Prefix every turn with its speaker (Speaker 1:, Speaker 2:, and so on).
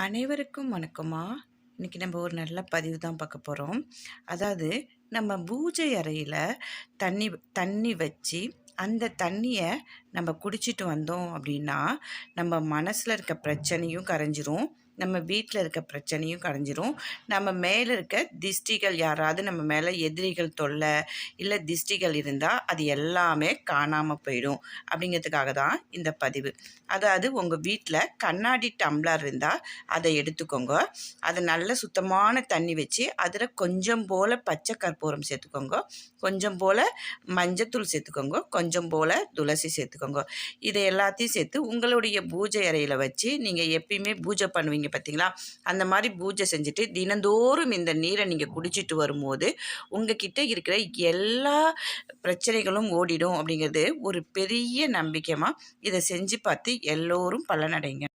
Speaker 1: அனைவருக்கும் வணக்கமாக இன்றைக்கி நம்ம ஒரு நல்ல பதிவு தான் பார்க்க போகிறோம் அதாவது நம்ம பூஜை அறையில் தண்ணி தண்ணி வச்சு அந்த தண்ணியை நம்ம குடிச்சிட்டு வந்தோம் அப்படின்னா நம்ம மனசில் இருக்க பிரச்சனையும் கரைஞ்சிரும். நம்ம வீட்டில் இருக்க பிரச்சனையும் கரைஞ்சிரும் நம்ம மேலே இருக்க திஷ்டிகள் யாராவது நம்ம மேலே எதிரிகள் தொல்லை இல்லை திஷ்டிகள் இருந்தால் அது எல்லாமே காணாமல் போயிடும். அப்படிங்கிறதுக்காக தான் இந்த பதிவு. அதாவது உங்கள் வீட்டில் கண்ணாடி டம்ளர் இருந்தால் அதை எடுத்துக்கோங்க. அதை நல்ல சுத்தமான தண்ணி வச்சு அதில் கொஞ்சம் போல் பச்சை கற்பூரம் சேர்த்துக்கோங்க. கொஞ்சம் போல் மஞ்சத்தூள் சேர்த்துக்கோங்க. கொஞ்சம் போல் துளசி சேர்த்துக்கோங்க. இதை எல்லாத்தையும் சேர்த்து உங்களுடைய பூஜை அறையில் வச்சு நீங்கள் எப்பயுமே பூஜை பண்ணுவீங்க பார்த்தீங்களா அந்த மாதிரி பூஜை செஞ்சுட்டு தினந்தோறும் இந்த நீரை நீங்கள் குடிச்சிட்டு வரும்போது உங்ககிட்ட இருக்கிற எல்லா பிரச்சனைகளும் ஓடிடும் அப்படிங்கிறது ஒரு பெரிய நம்பிக்கைமாக இதை செஞ்சு பார்த்து எல்லோரும் பலனடைங்க.